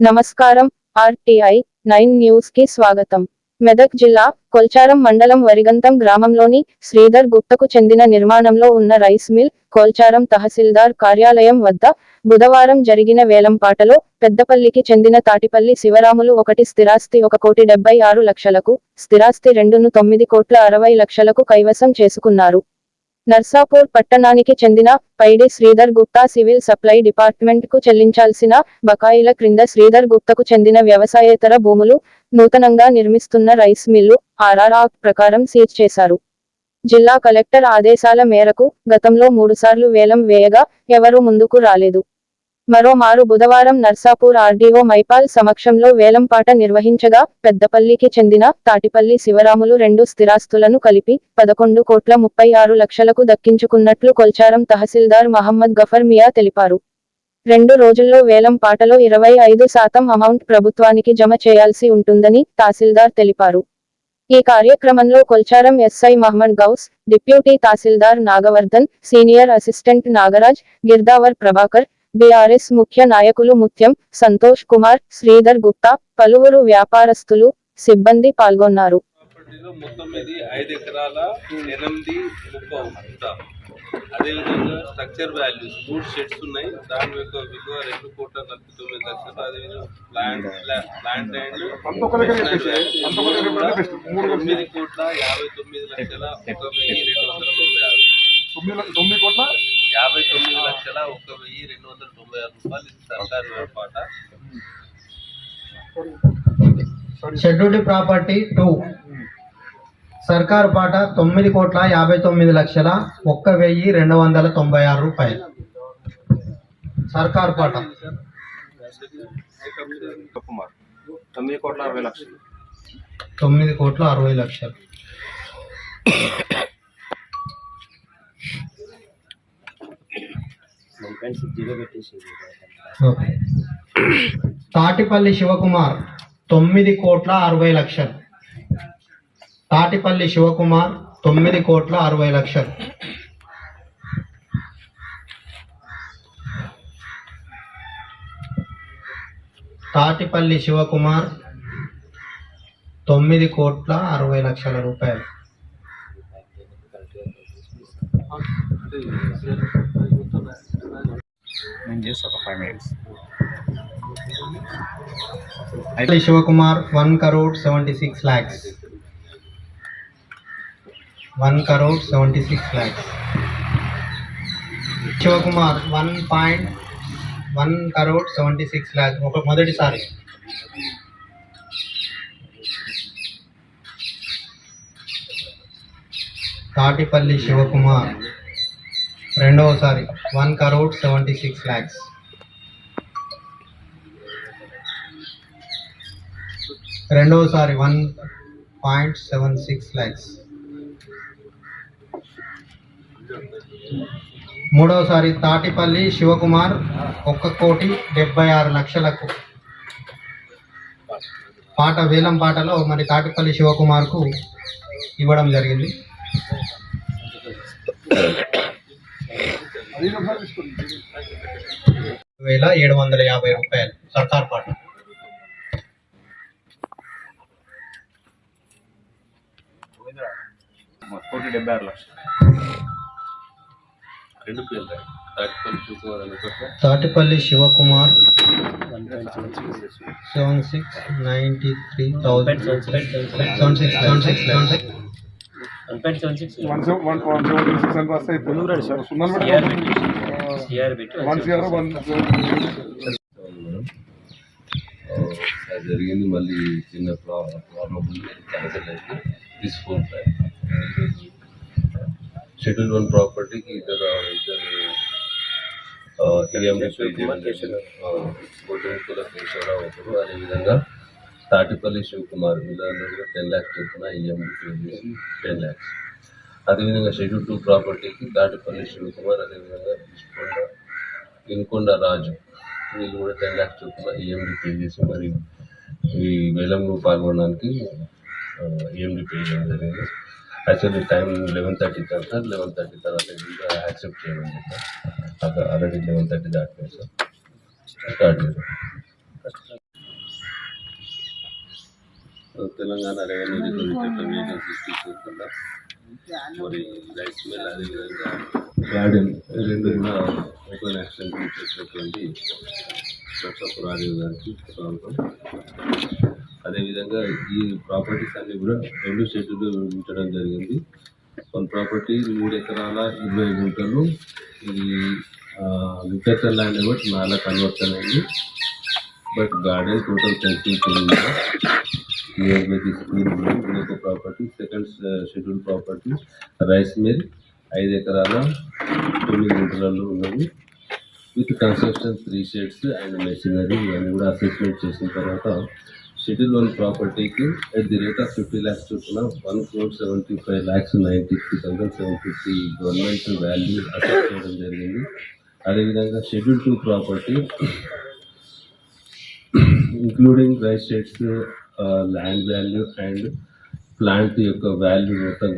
నమస్కారం RTI nine న్యూస్కి స్వాగతం. మెదక్ జిల్లా కొల్చారం మండలం వరిగంతం గ్రామంలోని శ్రీధర్ గుప్తకు చెందిన నిర్మాణంలో ఉన్న రైస్ మిల్ కొల్చారం తహసీల్దార్ కార్యాలయం వద్ద బుధవారం జరిగిన వేలంపాటలో పెద్దపల్లికి చెందిన తాటిపల్లి శివరాములు ఒకటి స్థిరాస్తి ఒక కోటి డెబ్బై ఆరు లక్షలకు స్థిరాస్తి రెండును తొమ్మిది కోట్ల అరవై లక్షలకు కైవసం చేసుకున్నారు. నర్సాపూర్ పట్టణానికి చెందిన పైడి శ్రీధర్ గుప్తా సివిల్ సప్లై డిపార్ట్మెంట్కు చెల్లించాల్సిన బకాయిల క్రింద శ్రీధర్ గుప్తకు చెందిన వ్యవసాయేతర భూములు నూతనంగా నిర్మిస్తున్న రైస్ మిల్లు ఆర్ఆర్ ప్రకారం సీజ్ చేశారు. జిల్లా కలెక్టర్ ఆదేశాల మేరకు గతంలో మూడుసార్లు వేలం వేయగా ఎవరూ ముందుకు రాలేదు. మరోమారు బుధవారం నర్సాపూర్ ఆర్డీఓ మైపాల్ సమక్షంలో వేలంపాట నిర్వహించగా పెద్దపల్లికి చెందిన తాటిపల్లి శివరాములు రెండు స్థిరాస్తులను కలిపి పదకొండు కోట్ల ముప్పై ఆరు లక్షలకు దక్కించుకున్నట్లు కొల్చారం తహసీల్దార్ మహమ్మద్ గఫర్ మియా తెలిపారు. రెండు రోజుల్లో వేలం పాటలో ఇరవై ఐదు శాతం అమౌంట్ ప్రభుత్వానికి జమ చేయాల్సి ఉంటుందని తహసీల్దార్ తెలిపారు. ఈ కార్యక్రమంలో Kolcharam SI Mohammed Ghouse deputy tahsildar Nagavardhan senior assistant Nagaraj girdawar Prabhakar BRS ముఖ్య నాయకులు ముత్యం సంతోష్ కుమార్ శ్రీధర్ గుప్తా పలువురు వ్యాపారస్తులు సిబ్బంది పాల్గొన్నారు. అదేవిధంగా స్ట్రక్చర్ వాల్యూస్ మూడు షెడ్స్ ఉన్నాయి. దాని యొక్క విలువ రెండు కోట్ల నలభై తొమ్మిది లక్షలు. అదేవిధంగా ప్లాంట్ ప్లాంట్ అండ్ తొమ్మిది కోట్ల యాభై తొమ్మిది లక్షల ఒక వెయ్యి రెండు వందల తొంభై ఆరు. తొమ్మిది తొమ్మిది కోట్ల. యాభై తొమ్మిది లక్షల ఒక వెయ్యి రెండు వందల తొంభై ఆరు రూపాయలు ఇది సర్కారు వేపాట షెడ్యూల్డ్ ప్రాపర్టీ టూ. సర్కారు పాట తొమ్మిది కోట్ల యాభై తొమ్మిది లక్షల ఒక్క వెయ్యి రెండు వందల తొంభై ఆరు రూపాయలు. సర్కారు పాట. తొమ్మిది కోట్ల అరవై లక్షలు. తొమ్మిది కోట్ల అరవై లక్షలు. ఓకే. తాటిపల్లి శివకుమార్ తొమ్మిది కోట్ల అరవై లక్షలు. తాటిపల్లి శివకుమార్ తొమ్మిది కోట్ల అరవై లక్షలు. తాటిపల్లి శివకుమార్ తొమ్మిది కోట్ల అరవై లక్షల రూపాయలు. నేను చేస్తా ఒక ఫైవ్ మినిట్స్ అయితే Shivakumar one crore seventy six lakhs one crore seventy six lakhs Shivakumar one point one crore seventy six lakhs ఒక మొదటిసారి. తాటిపల్లి శివకుమార్. రెండవసారి one crore seventy six lakhs రెండవసారి one point seven six lakhs మూడవసారి తాటిపల్లి శివకుమార్ ఒక్క కోటి డెబ్బై ఆరు లక్షలకు. పాట వేలం పాటలో మరి తాటిపల్లి శివకుమార్కు ఇవ్వడం జరిగింది. వేల ఏడు వందల యాభై రూపాయలు. సర్కార్ పాట కోటి డెబ్బై ఆరు లక్షలు. Tatipalli Shivakumar seven six. Ninety three thousand. Seven six seven six seven six. One seven one one seventy six అని రాస్తే అయిపోయింది సున్నాను పెట్టి వన్ సిఆర్ వన్ అది జరిగింది మళ్ళీ చిన్న ప్రా- ప్రాబ్లం ఉంది క్యాన్సల్ షెడ్యూల్ వన్ ప్రాపర్టీకి ఇద్దరు ఇద్దరు కేశవరావు ఒకరు అదేవిధంగా తాటిపల్లి శివకుమార్ వీళ్ళందరూ టెన్ ల్యాక్స్ చొప్పున ఈఎండి పే చేసి టెన్ ల్యాక్స్ అదేవిధంగా షెడ్యూల్ టూ ప్రాపర్టీకి తాటిపల్లి శివకుమార్ అదేవిధంగా విష్కొండ వినుకొండ రాజు వీళ్ళు కూడా టెన్ ల్యాక్స్ చొప్పున ఈఎండి పే చేసి మరి ఈ వేలంలో పాల్గొనడానికి ఈఎండి పే చేయడం జరిగింది. యాక్చువల్లీ టైం లెవెన్ థర్టీ కాదు సార్ లెవెన్ థర్టీ తర్వాత ఇంకా యాక్సెప్ట్ చేయమని చెప్పారు ఆల్రెడీ లెవెన్ థర్టీ దాటిపోయింది సార్ స్టార్ట్ చేద్దాం. తెలంగాణ రెవెన్యూ వేకెన్సీస్ తీసుకుంటుందా మరి రైస్ మిల్ అదేవిధంగా గార్డెన్ రెండు కూడా ఓపెన్ యాక్షన్ చేసినటువంటి గారికి స్వాగతం. అదేవిధంగా ఈ ప్రాపర్టీస్ అన్ని కూడా రెండు షెడ్యూల్ ఉంచడం జరిగింది. వన్ ప్రాపర్టీ మూడు ఎకరాల ఇరవై గుంటలు. ఇది లిటరేచర్ ల్యాండ్ కూడా నాలుగు కన్వర్షన్ అయింది. But garden total fencing near by the school property second schedule property rice mill ఐదు ఎకరాల తొమ్మిది గుంటలలో ఉన్నది. With construction three sheds and machinery ఇవన్నీ కూడా అసెస్మెంట్ చేసిన తర్వాత షెడ్యూల్ వన్ ప్రాపర్టీకి at the rate of fifty lakhs చొప్పున one crore seventy five lakhs ninety three thousand seven fifty government value assess చేయడం జరిగింది. అదేవిధంగా schedule two property including rice sheds land value and plant యొక్క value మొత్తం